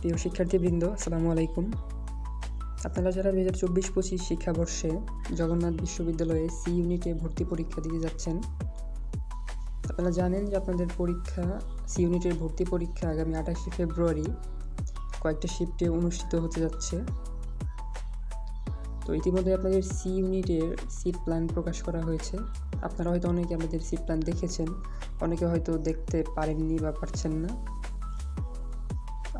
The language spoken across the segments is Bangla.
প্রিয় শিক্ষার্থীবৃন্দ, আসসালামু আলাইকুম। আপনারা যারা দু হাজার চব্বিশ পঁচিশ শিক্ষাবর্ষে জগন্নাথ বিশ্ববিদ্যালয়ে সি ইউনিটে ভর্তি পরীক্ষা দিতে যাচ্ছেন, আপনারা জানেন যে আপনাদের পরীক্ষা, সি ইউনিটের ভর্তি পরীক্ষা আগামী আঠাশে ফেব্রুয়ারি কয়েকটা শিফটে অনুষ্ঠিত হতে যাচ্ছে। তো ইতিমধ্যে আপনাদের সি ইউনিটের সিট প্ল্যান প্রকাশ করা হয়েছে। আপনারা হয়তো অনেকে আমাদের সিট প্ল্যান দেখেছেন, অনেকে হয়তো দেখতে পারেননি বা পারছেন না।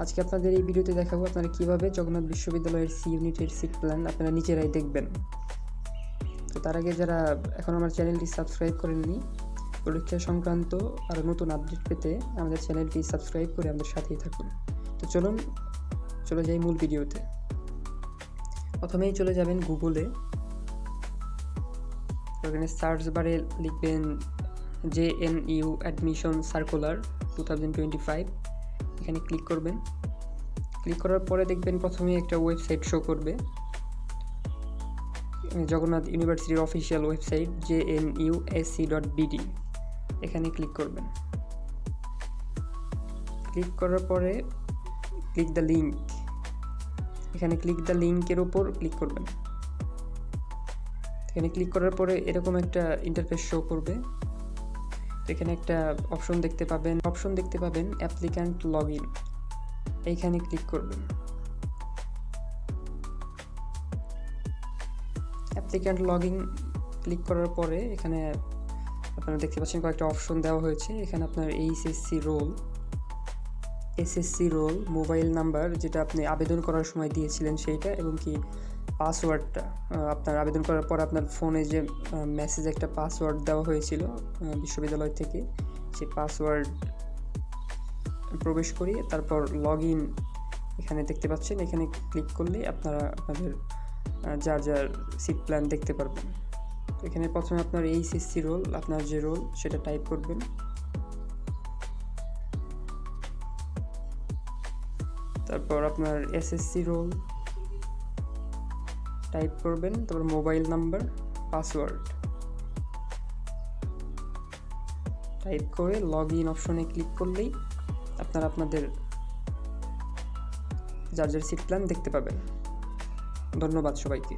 আজকে আপনাদের এই ভিডিওতে দেখাবো আপনারা কীভাবে জগন্নাথ বিশ্ববিদ্যালয়ের সি ইউনিটের সিট প্ল্যান আপনারা নিজেরাই দেখবেন। তো তার আগে যারা এখন আমার চ্যানেলটি সাবস্ক্রাইব করেননি, পরীক্ষা সংক্রান্ত আরও নতুন আপডেট পেতে আমাদের চ্যানেলটি সাবস্ক্রাইব করে আমাদের সাথেই থাকুন। তো চলুন, চলে যাই মূল ভিডিওতে। প্রথমেই চলে যাবেন গুগলে ওখানে সার্চ বারে লিখবেন J N U admission circular two thousand twenty five এখানে ক্লিক করবেন। ক্লিক করার পরে দেখবেন প্রথমেই একটা ওয়েবসাইট শো করবে। জগন্নাথ ইউনিভার্সিটির official website J N U S C dot BD এখানে ক্লিক করবেন। ক্লিক করার পরে ক্লিক দ্য লিঙ্ক এখানে ক্লিক দ্য লিঙ্কের উপর ক্লিক করবেন। এখানে ক্লিক করার পরে এরকম একটা ইন্টারফেস শো করবে। এখানে একটা অপশন দেখতে পাবেন। অপশন দেখতে পাবেন অ্যাপ্লিক্যান্ট লগ ইন এইখানে ক্লিক করবেন। অ্যাপ্লিক্যান্ট লগ ইন ক্লিক করার পরে এখানে আপনারা দেখতে পাচ্ছেন কয়েকটা অপশন দেওয়া হয়েছে। এখানে আপনার HSC roll SSC roll mobile number যেটা আপনি আবেদন করার সময় দিয়েছিলেন সেইটা এবং কি পাসওয়ার্ডটা আপনার আবেদন করার পর আপনার ফোনে যে মেসেজ একটা পাসওয়ার্ড দেওয়া হয়েছিল বিশ্ববিদ্যালয় থেকে, সেই পাসওয়ার্ড প্রবেশ করিয়ে তারপর লগ ইন এখানে দেখতে পাচ্ছেন। এখানে ক্লিক করলে আপনারা আপনাদের যার যার সিট প্ল্যান দেখতে পারবেন। এখানে প্রথমে আপনার এইচএসসি রোল আপনার যে রোল সেটা টাইপ করবেন। তারপর আপনার এসএসসি রোল টাইপ করবেন, তারপর মোবাইল নাম্বার, পাসওয়ার্ড। টাইপ করে লগ ইন অপশনে ক্লিক করলেই আপনারা আপনাদের যার যার সিট প্ল্যান দেখতে পাবেন। ধন্যবাদ সবাইকে।